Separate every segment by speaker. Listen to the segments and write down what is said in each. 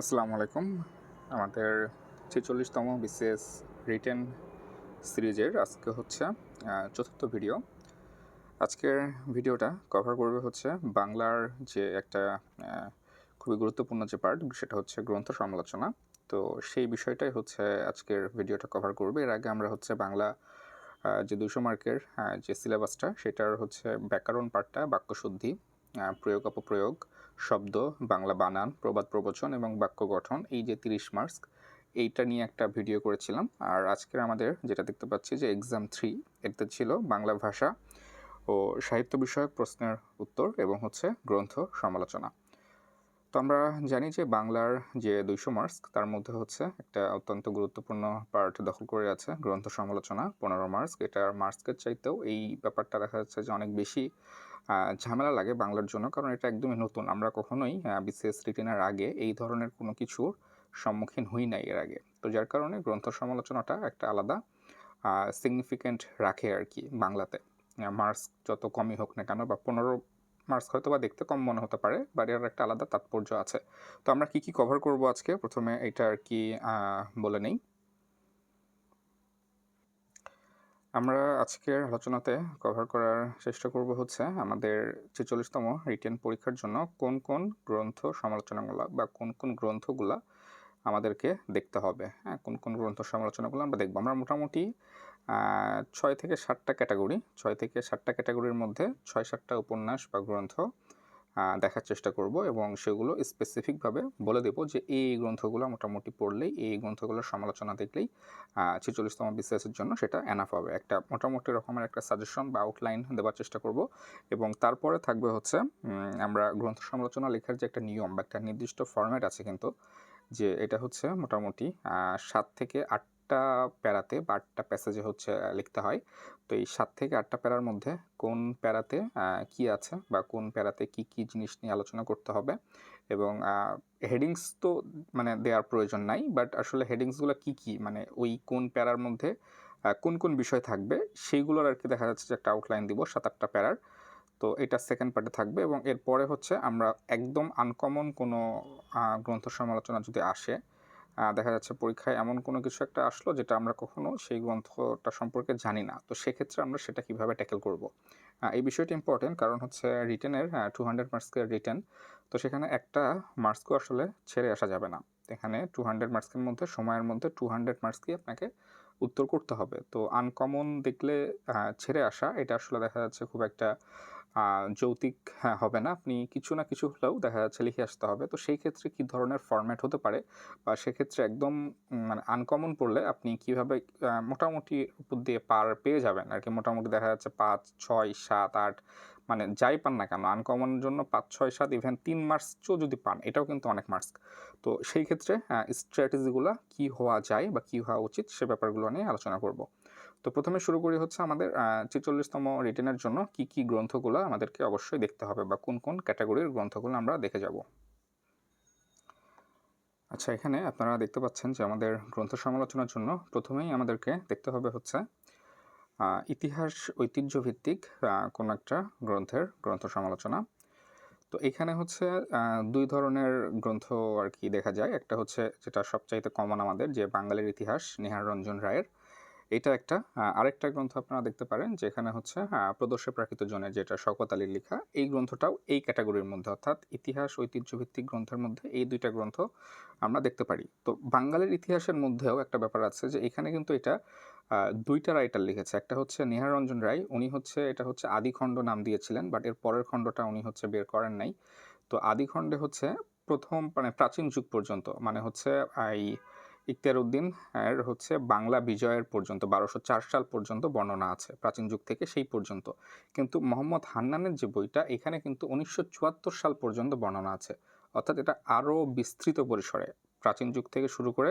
Speaker 1: আসসালামু আলাইকুম। আমাদের ছেচল্লিশতম বিশেষ রিটেন সিরিজের আজকে হচ্ছে চতুর্থ ভিডিও। আজকের ভিডিওটা কভার করবে হচ্ছে বাংলার যে একটা খুবই গুরুত্বপূর্ণ যে পার্ট সেটা হচ্ছে গ্রন্থ সমালোচনা। তো সেই বিষয়টাই হচ্ছে আজকের ভিডিওটা কভার করবে। এর আগে আমরা হচ্ছে বাংলা যে দুশো মার্কের যে সিলেবাসটা সেটার হচ্ছে ব্যাকরণ পার্টটা বাক্যশুদ্ধি প্রয়োগ অপপ্রয়োগ শব্দ, বাংলা বানান, প্রবাদ প্রবচন এবং বাক্য গঠন, এই যে তিরিশ মার্কস, এইটা নিয়ে একটা ভিডিও করেছিলাম। আর আজকের আমাদের যেটা দেখতে পাচ্ছি যে এক্সাম থ্রি এটা ছিল বাংলা ভাষা ও সাহিত্য বিষয়ক প্রশ্নের উত্তর এবং হচ্ছে গ্রন্থ সমালোচনা। তো আমরা জানি যে বাংলার যে দুইশো মার্কস, তার মধ্যে হচ্ছে একটা অত্যন্ত গুরুত্বপূর্ণ পার্ট দখল করে আছে গ্রন্থ সমালোচনা, পনেরো মার্কস। এটার মার্কসের চাইতেও এই ব্যাপারটা দেখা যাচ্ছে যে অনেক বেশি ঝামেলা লাগে বাংলার জন্য, কারণ এটা একদমই নতুন। আমরা কখনোই বিসিএস রিটেনের আগে এই ধরনের কোনো কিছুর সম্মুখীন হই নাই এর আগে। তো যার কারণে গ্রন্থ সমালোচনাটা একটা আলাদা সিগনিফিক্যান্ট রাখে আর কি বাংলাতে। মার্কস যত কমই হোক না কেন বা পনেরো মার্কস হয়তো বা দেখতে কম মনে হতে পারে বাট এর একটা আলাদা তাৎপর্য আছে। তো আমরা কি কি কভার করব আজকে? প্রথমে এটা আর কি বলে নেই। আমরা আজকের আলোচনাতে কভার করার চেষ্টা করব হচ্ছে আমাদের ছেচল্লিশতম রিটেন পরীক্ষার জন্য কোন কোন গ্রন্থ সমালোচনাগুলো বা কোন কোন গ্রন্থগুলা আমাদেরকে দেখতে হবে। হ্যাঁ কোন কোন গ্রন্থ সমালোচনাগুলো আমরা দেখব। আমরা মোটামুটি ছয় থেকে সাতটা ক্যাটাগরি, ছয় থেকে সাতটা ক্যাটাগরির মধ্যে ছয় সাতটা উপন্যাস বা গ্রন্থ দেখার চেষ্টা করব এবং সেগুলো স্পেসিফিকভাবে বলে দেবো যে এই গ্রন্থগুলো মোটামুটি পড়লেই, এই গ্রন্থগুলোর সমালোচনা দেখলেই ছেচল্লিশতম বিসিএসের জন্য সেটা এনাফ হবে। একটা মোটামুটি রকমের একটা সাজেশন বা আউটলাইন দেওয়ার চেষ্টা করব এবং তারপরে থাকবে হচ্ছে আমরা গ্রন্থ সমালোচনা লেখার যে একটা নিয়ম বা একটা নির্দিষ্ট ফরম্যাট আছে কিন্তু, যে এটা হচ্ছে মোটামুটি সাত থেকে আটটা প্যারাতে বা আটটা প্যাসেজে হচ্ছে লিখতে হয়। তো এই সাত থেকে আটটা প্যারার মধ্যে কোন প্যারাতে কি আছে বা কোন প্যারাতে কি কি জিনিস নিয়ে আলোচনা করতে হবে এবং হেডিংস তো মানে দেওয়ার প্রয়োজন নাই বাট আসলে হেডিংসগুলো কি কি মানে ওই কোন প্যারার মধ্যে কোন কোন বিষয় থাকবে সেইগুলোর আর কি দেখা যাচ্ছে যে একটা আউটলাইন দিব সাত, আটটা প্যারার। তো এটা সেকেন্ড পার্টে থাকবে এবং এরপরে হচ্ছে আমরা একদম আনকমন কোনো গ্রন্থ সমালোচনা যদি আসে দেখা যাচ্ছে পরীক্ষায় এমন কোনো কিছু একটা আসলো যেটা আমরা কখনো সেই গ্রন্থটা সম্পর্কে জানি না। তো সেক্ষেত্রে আমরা সেটা কীভাবে ট্যাকেল করব? এই বিষয়টি ইম্পর্টেন্ট কারণ হচ্ছে রিটেনের টু হান্ড্রেড মার্কসের রিটেন তো সেখানে একটা মার্কসকেও আসলে ছেড়ে আসা যাবে না। এখানে টু হান্ড্রেড মার্কসের মধ্যে, সময়ের মধ্যে টু হান্ড্রেড মার্কসকে আপনাকে উত্তর করতে হবে। তো আনকমন দেখলে ছেড়ে আসা, এটা আসলে দেখা যাচ্ছে খুব একটা যৌতিক হ্যাঁ, হবে না। আপনি কিছু না কিছু হলেও দেখা যাচ্ছে লিখে আসতে হবে। তো সেই ক্ষেত্রে কী ধরনের ফরম্যাট হতে পারে? বা সেক্ষেত্রে একদম মানে আনকমন পড়লে আপনি কীভাবে মোটামুটি উপর দিয়ে পার পেয়ে যাবেন? আর কি মোটামুটি দেখা যাচ্ছে পাঁচ ছয় সাত আট মানে যাই পান না কেন আনকমনের জন্য পাঁচ ছয় সাত ইভেন তিন মার্কসও যদি পান এটাও কিন্তু অনেক মার্কস। তো সেই ক্ষেত্রে স্ট্র্যাটেজিগুলো কি হওয়া যায় বা কি হওয়া উচিত সে ব্যাপারগুলো নিয়ে আলোচনা করব। তো প্রথমে শুরু করি হচ্ছে আমাদের ছেচল্লিশতম রিটেনের জন্য কি কি গ্রন্থগুলো আমাদেরকে অবশ্যই দেখতে হবে বা কোন কোন ক্যাটাগরির গ্রন্থগুলো আমরা দেখে যাব। আচ্ছা এখানে আপনারা দেখতে পাচ্ছেন যে আমাদের গ্রন্থ সমালোচনার জন্য প্রথমেই আমাদেরকে দেখতে হবে হচ্ছে ইতিহাস ঐতিহ্যভিত্তিক কোনো একটা গ্রন্থের গ্রন্থ সমালোচনা। তো এখানে হচ্ছে দুই ধরনের গ্রন্থ আর কি দেখা যায়। একটা হচ্ছে যেটা সবচাইতে কমন আমাদের, যে বাঙালির ইতিহাস, নিহার রঞ্জন রায়ের। এটা একটা আরেকটা গ্রন্থ আপনারা দেখতে পারেন, যেখানে হচ্ছে প্রদর্শে প্রাকৃত জনের যেটা শকত আলীর লেখা, এই গ্রন্থটাও এই ক্যাটাগরির মধ্যে, অর্থাৎ ইতিহাস, ঐতিহ্যভিত্তিক গ্রন্থের মধ্যে এই দুইটা গ্রন্থ আমরা দেখতে পারি। তো বাঙালির ইতিহাসের মধ্যেও একটা ব্যাপার আছে যে, এখানে কিন্তু এটা দুইটা রাইটার লিখেছে। একটা হচ্ছে নিহার রঞ্জন রায়, উনি হচ্ছে, এটা হচ্ছে আদিখণ্ড নাম দিয়েছিলেন, বাট এর পরের খণ্ডটা উনি হচ্ছে বের করেন নাই। তো আদিখণ্ডে হচ্ছে প্রথম মানে প্রাচীন যুগ পর্যন্ত মানে হচ্ছে এই ইখতিয়ার উদ্দিন এর হচ্ছে বাংলা বিজয়ের পর্যন্ত, বারোশো চার সাল পর্যন্ত বর্ণনা আছে, প্রাচীন যুগ থেকে সেই পর্যন্ত। কিন্তু মোহাম্মদ হান্নানের যে বইটা, এখানে কিন্তু উনিশশো চুয়াত্তর সাল পর্যন্ত বর্ণনা আছে। অর্থাৎ এটা আরও বিস্তৃত পরিসরে প্রাচীন যুগ থেকে শুরু করে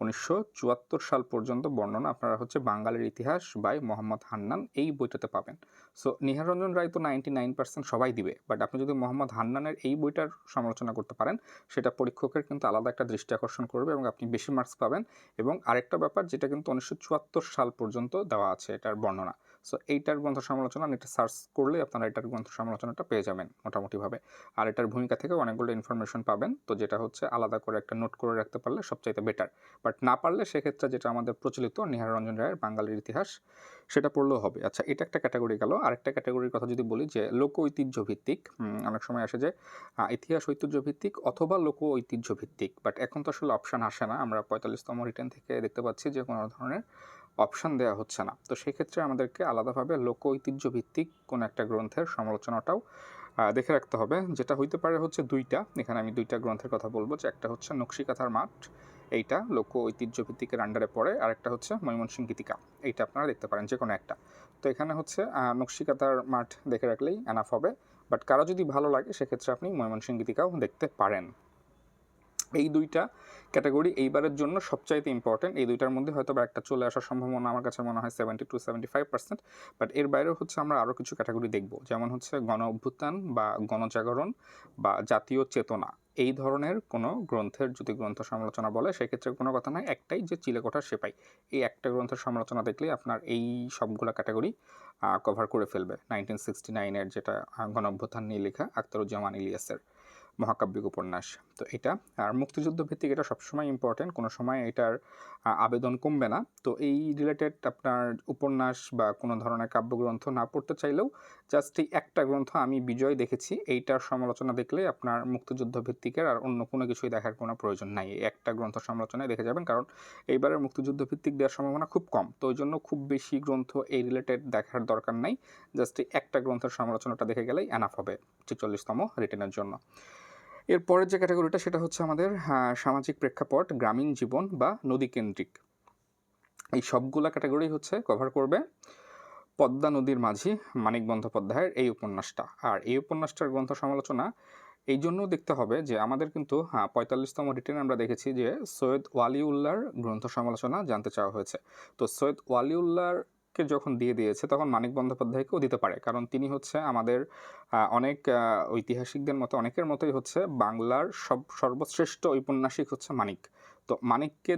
Speaker 1: উনিশশো চুয়াত্তর সাল পর্যন্ত বর্ণনা আপনারা হচ্ছে বাঙালির ইতিহাস বাই মোহাম্মদ হান্নান এই বইটাতে পাবেন। সো নিহাররঞ্জন রায় তো নাইনটি নাইন পার্সেন্ট সবাই দিবে বাট আপনি যদি মোহাম্মদ হান্নানের এই বইটার সমালোচনা করতে পারেন, সেটা পরীক্ষকের কিন্তু আলাদা একটা দৃষ্টি আকর্ষণ করবে এবং আপনি বেশি মার্কস পাবেন। এবং আরেকটা ব্যাপার যেটা কিন্তু উনিশশো চুয়াত্তর সাল পর্যন্ত দেওয়া আছে এটার বর্ণনা। সো এইটার গ্রন্থ সমালোচনা এটা সার্চ করলে আপনারা এটার গ্রন্থ সমালোচনাটা পেয়ে যাবেন মোটামুটিভাবে। আর এটার ভূমিকা থেকে অনেকগুলো ইনফরমেশন পাবেন। তো যেটা হচ্ছে আলাদা করে একটা নোট করে রাখতে পারলে সবচাইতে বেটার বাট না পারলে সেক্ষেত্রে যেটা আমাদের প্রচলিত নিহার রঞ্জন রায়ের বাঙালির ইতিহাস, সেটা পড়লেও হবে। আচ্ছা এটা একটা ক্যাটাগরি গেল। আরেকটা ক্যাটাগরির কথা যদি বলি যে লোক ঐতিহ্য ভিত্তিক অনেক সময় আসে যে ইতিহাস ঐতিহ্য ভিত্তিক অথবা লোক ঐতিহ্য ভিত্তিক বাট এখন তো আসলে অপশান আসে না। আমরা পঁয়তাল্লিশতম রিটার্ন থেকে দেখতে পাচ্ছি যে কোনো ধরনের অপশান দেওয়া হচ্ছে না। তো সেক্ষেত্রে আমাদেরকে আলাদাভাবে লোক ঐতিহ্য ভিত্তিক কোনো একটা গ্রন্থের সমালোচনাটাও দেখে রাখতে হবে। যেটা হইতে পারে হচ্ছে দুইটা। এখানে আমি দুইটা গ্রন্থের কথা বলব। যে একটা হচ্ছে নকশিকাথার মাঠ, এইটা লোক ঐতিহ্য ভিত্তিকের আন্ডারে পড়ে। আর একটা হচ্ছে ময়মনসিংহ গীতিকা, এইটা আপনারা দেখতে পারেন যে কোনো একটা। তো এখানে হচ্ছে নকশিকাতার মাঠ দেখে রাখলেই এনাফ হবে। বাট কারও যদি ভালো লাগে, সেক্ষেত্রে আপনি ময়মনসিংহ গীতিকাও দেখতে পারেন। এই দুইটা ক্যাটাগরি এইবারের জন্য সবচাইতে ইম্পর্টেন্ট এই দুইটার মধ্যে হয়তো বা একটা চলে আসার সম্ভাবনা আমার কাছে মনে হয় seventy to seventy five percent but এর বাইরেও হচ্ছে আমরা আরও কিছু ক্যাটাগরি দেখব। যেমন হচ্ছে গণ অভ্যুত্থান বা গণজাগরণ বা জাতীয় চেতনা। এই ধরনের কোনো গ্রন্থের যদি গ্রন্থ সমালোচনা বলে, সেক্ষেত্রে কোনো কথা নয় একটাই যে চিলেকোঠার সেপাই। এই একটা গ্রন্থের সমালোচনা দেখলেই আপনার এই সবগুলো ক্যাটাগরি কভার করে ফেলবে। নাইনটিন সিক্সটি নাইনের যেটা গণ অভ্যুত্থান নিয়ে লেখা আখতারুজ্জামান ইলিয়াসের মহাকাব্যিক উপন্যাস। তো এটা। আর মুক্তিযুদ্ধ ভিত্তিক এটা সবসময় ইম্পর্টেন্ট কোনো সময় এটার আবেদন কমবে না। তো এই রিলেটেড আপনার উপন্যাস বা কোনো ধরনের কাব্যগ্রন্থ না পড়তে চাইলেও জাস্ট এই একটা গ্রন্থ আমি বিজয় দেখেছি। এইটার সমালোচনা দেখলে আপনার মুক্তিযুদ্ধ ভিত্তিকের আর অন্য কোনো কিছুই দেখার কোনো প্রয়োজন নাই। একটা গ্রন্থ সমালোচনায় দেখে যাবেন কারণ এইবারের মুক্তিযুদ্ধ ভিত্তিক দেওয়ার সম্ভাবনা খুব কম। তো ওই জন্য খুব বেশি গ্রন্থ এই রিলেটেড দেখার দরকার নাই। জাস্ট এই একটা গ্রন্থের সমালোচনাটা দেখে গেলেই এনাফ হবে। ছেচল্লিশতম রিটেনের জন্য। এরপরের যে ক্যাটাগরিটা সেটা হচ্ছে আমাদের আহ, সামাজিক প্রেক্ষাপট গ্রামীণ জীবন বা নদী কেন্দ্রিক এই সবগুলা ক্যাটাগরি হচ্ছে কভার করবে পদ্মা নদীর মাঝি মানিক বন্দ্যোপাধ্যায়ের এই উপন্যাসটা। আর এই উপন্যাসটার গ্রন্থ সমালোচনা এই জন্য দেখতে হবে যে আমাদের কিন্তু হ্যাঁ পঁয়তাল্লিশতম রিটেন আমরা দেখেছি যে সৈয়দ ওয়ালিউল্লাহর গ্রন্থ সমালোচনা জানতে চাওয়া হয়েছে। তো সৈয়দ ওয়ালিউল্লাহকে যখন দিয়ে দিয়েছে, তখন মানিক বন্দ্যোপাধ্যায়কেও দিতে পারে। কারণ তিনি হচ্ছে আমাদের অনেক ঐতিহাসিকদের মতো, অনেকের মতোই হচ্ছে বাংলার সব, সর্বশ্রেষ্ঠ ঔপন্যাসিক হচ্ছে মানিক। তো মানিককে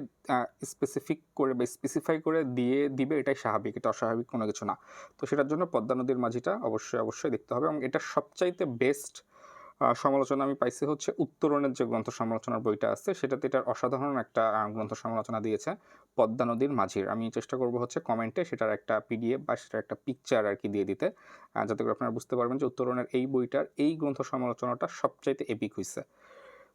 Speaker 1: স্পেসিফিক করে বা স্পেসিফাই করে দিয়ে দিবে এটাই স্বাভাবিক, এটা অস্বাভাবিক কোনো কিছু না। তো সেটার জন্য পদ্মা নদীর মাঝিটা অবশ্যই অবশ্যই দেখতে হবে এবং এটা সবচাইতে বেস্ট সমালোচনা আমি পাইছি হচ্ছে উত্তরণের যে গ্রন্থ সমালোচনার বইটা আছে, সেটাতে এটার অসাধারণ একটা গ্রন্থ সমালোচনা দিয়েছে পদ্মা নদীর মাঝির। আমি চেষ্টা করব হচ্ছে কমেন্টে সেটার একটা পিডিএফ বা সেটার একটা পিকচার আর কি দিয়ে দিতে যাতে করে আপনারা বুঝতে পারবেন যে উত্তরণের এই বইটার এই গ্রন্থ সমালোচনাটা সবচাইতে এপিক হয়েছে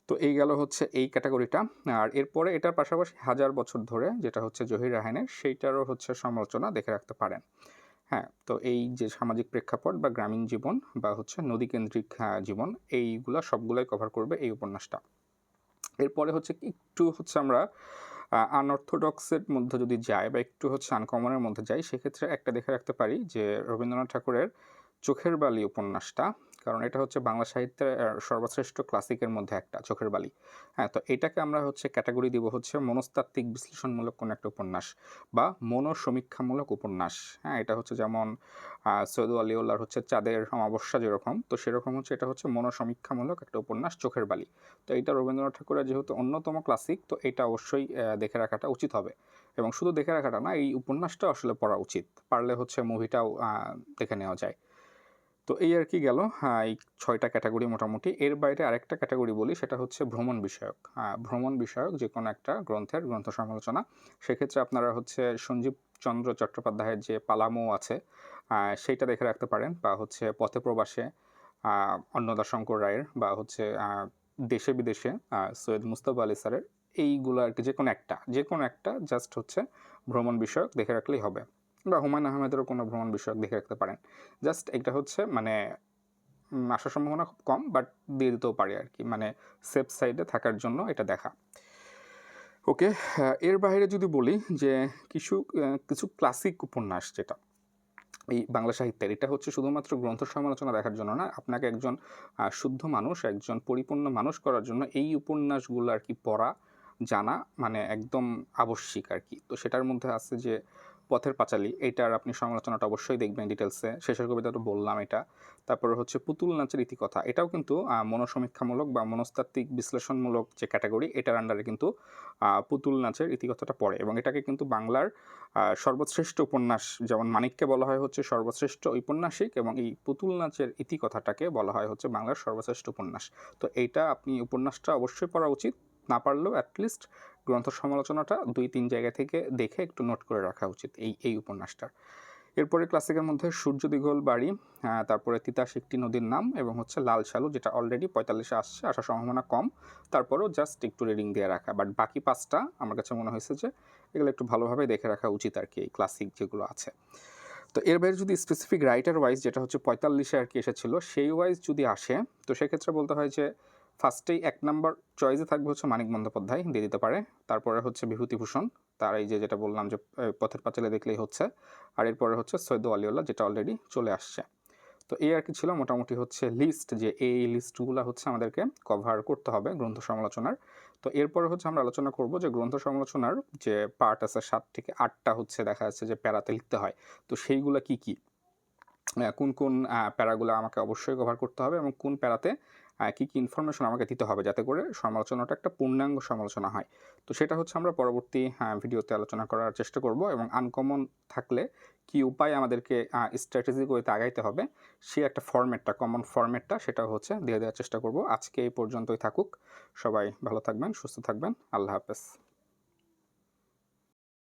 Speaker 1: তো এই গেল হচ্ছে এই ক্যাটাগরিটা আর এরপরে এটার পাশাপাশি হাজার বছর ধরে যেটা হচ্ছে জহির রাহানের, সেইটারও হচ্ছে সমালোচনা দেখে রাখতে পারেন। হ্যাঁ তো এই যে সামাজিক প্রেক্ষাপট বা গ্রামীণ জীবন বা হচ্ছে নদীকেন্দ্রিক আহ, জীবন এইগুলা সবগুলোই কভার করবে এই উপন্যাসটা। এরপরে হচ্ছে একটু হচ্ছে আমরা আনঅর্থোডক্সের মধ্যে যদি যাই বা একটু হচ্ছে আনকমনের মধ্যে যাই সেক্ষেত্রে একটা দেখে রাখতে পারি যে রবীন্দ্রনাথ ঠাকুরের চোখের বালি উপন্যাসটা কারণ এটা হচ্ছে বাংলা সাহিত্যের সর্বশ্রেষ্ঠ ক্লাসিকের মধ্যে একটা, চোখের বালি। হ্যাঁ তো এটাকে আমরা হচ্ছে ক্যাটাগরি দিব হচ্ছে মনস্তাত্ত্বিক বিশ্লেষণমূলক কোনো একটা উপন্যাস বা মনোসমীক্ষামূলক উপন্যাস। হ্যাঁ এটা হচ্ছে যেমন সৈয়দ আলিউল্লাহর হচ্ছে চাঁদের অমাবস্যা যেরকম, তো সেরকম হচ্ছে এটা হচ্ছে মনোসমীক্ষামূলক একটা উপন্যাস চোখের বালি। তো এটা রবীন্দ্রনাথ ঠাকুরের যেহেতু অন্যতম ক্লাসিক, তো এটা অবশ্যই দেখে রাখাটা উচিত হবে। এবং শুধু দেখে রাখাটা না, এই উপন্যাসটা আসলে পড়া উচিত। পারলে হচ্ছে মুভিটাও দেখে নেওয়া যায়। তো এই আর কি গেল। হ্যাঁ, এই ছয়টা ক্যাটাগরি মোটামুটি। এর বাইরে আরেকটা ক্যাটাগরি বলি সেটা হচ্ছে ভ্রমণ বিষয়ক। আহ, ভ্রমণ বিষয়ক যে কোনো একটা গ্রন্থের গ্রন্থ সমালোচনা। সেক্ষেত্রে আপনারা হচ্ছে সঞ্জীব চন্দ্র চট্টোপাধ্যায়ের যে পালামো আছে সেইটা দেখে রাখতে পারেন। বা হচ্ছে পথে প্রবাসে আহ, অন্নদা শঙ্কর রায়ের বা হচ্ছে দেশে বিদেশে সৈয়দ মুস্তফা আলী স্যারের এইগুলো আর কি যে কোনো একটা যে কোনো একটা জাস্ট হচ্ছে ভ্রমণ বিষয়ক দেখে রাখলেই হবে। বা হুমায়ুন আহমেদেরও কোনো ভ্রমণ বিষয়ক দেখে রাখতে পারেন। জাস্ট এটা হচ্ছে মানে আসার সম্ভাবনা খুব কম, বাট দিয়ে দিতেও পারে আর কি। মানে সেফ সাইডে থাকার জন্য এটা দেখা। ওকে এর বাইরে যদি বলি যে কিছু কিছু ক্লাসিক উপন্যাস যেটা, এই বাংলা সাহিত্যের, এটা হচ্ছে শুধুমাত্র গ্রন্থ সমালোচনা দেখার জন্য না, আপনাকে একজন শুদ্ধ মানুষ, একজন পরিপূর্ণ মানুষ করার জন্য এই উপন্যাসগুলো আর কি পড়া, জানা মানে একদম আবশ্যিক আর কি। তো সেটার মধ্যে আছে যে পথের পাঁচালী, এইটার আপনি সমালোচনাটা অবশ্যই দেখবেন ডিটেলসে শেষের কবিতা তো বললাম এটা। তারপরে হচ্ছে পুতুল নাচের ইতিকথা, এটাও কিন্তু মনোসমীক্ষামূলক বা মনস্তাত্ত্বিক বিশ্লেষণমূলক যে ক্যাটাগরি এটার আন্ডারে কিন্তু পুতুল নাচের ইতিকথাটা পড়ে এবং এটাকে কিন্তু বাংলার সর্বশ্রেষ্ঠ উপন্যাস যেমন মানিককে বলা হয় হচ্ছে সর্বশ্রেষ্ঠ ঔপন্যাসিক এবং এই পুতুল নাচের ইতিকথাটাকে বলা হয় হচ্ছে বাংলার সর্বশ্রেষ্ঠ উপন্যাস। তো এইটা আপনি উপন্যাসটা অবশ্যই পড়া উচিত। না পারলেও অ্যাটলিস্ট গ্রন্থ সমালোচনাটা দুই তিন জায়গা থেকে দেখে একটু নোট করে রাখা উচিত এই এই উপন্যাসটার এরপরে ক্লাসিকের মধ্যে সূর্য দিগল বাড়ি তারপরে তিতাস একটি নদীর নাম এবং হচ্ছে লাল শালু যেটা অলরেডি পঁয়তাল্লিশে আসছে আসার সম্ভাবনা কম। তারপরেও জাস্ট একটু রিডিং দিয়ে রাখা। বাট বাকি পাঁচটা আমার কাছে মনে হয়েছে যে এগুলো একটু ভালোভাবে দেখে রাখা উচিত আর কি এই ক্লাসিক যেগুলো আছে। তো এর বাইরে যদি স্পেসিফিক রাইটার ওয়াইজ যেটা হচ্ছে পঁয়তাল্লিশে আর কি এসেছিল সেই ওয়াইজ যদি আসে তো সেক্ষেত্রে বলতে হয় যে ফার্স্টেই এক নাম্বার চয়েসে থাকবে হচ্ছে মানিক বন্দ্যোপাধ্যায়, দিয়ে দিতে পারে। তারপরে হচ্ছে বিভূতিভূষণ, তার এই যে যেটা বললাম যে পথের পাঁচালে দেখলেই হচ্ছে। আর এরপরে হচ্ছে সৈয়দ আলিউল্লাহ যেটা অলরেডি চলে আসছে। তো এই আর কি ছিল মোটামুটি হচ্ছে লিস্ট যে এই লিস্টগুলো হচ্ছে আমাদেরকে কভার করতে হবে গ্রন্থ সমালোচনার। তো এরপরে হচ্ছে আমরা আলোচনা করব যে গ্রন্থ সমালোচনার যে পার্ট আছে সাত থেকে আটটা হচ্ছে দেখা যাচ্ছে যে প্যারাতে লিখতে হয়। তো সেইগুলো কি কি? কোন কোন প্যারাগুলো আমাকে অবশ্যই কভার করতে হবে এবং কোন প্যারাতে কি, কী ইনফরমেশন আমাকে দিতে হবে যাতে করে সমালোচনাটা একটা পূর্ণাঙ্গ সমালোচনা হয়। তো সেটা হচ্ছে আমরা পরবর্তী ভিডিওতে আলোচনা করার চেষ্টা করব এবং আনকমন থাকলে কি উপায় আমাদেরকে স্ট্র্যাটেজিক ওয়েতে আগাইতে হবে, সে একটা ফরম্যাটটা কমন ফরম্যাটটা সেটা হচ্ছে দিয়ে দেওয়ার চেষ্টা করব। আজকে এই পর্যন্তই থাকুক। সবাই ভালো থাকবেন, সুস্থ থাকবেন। আল্লাহ হাফেজ।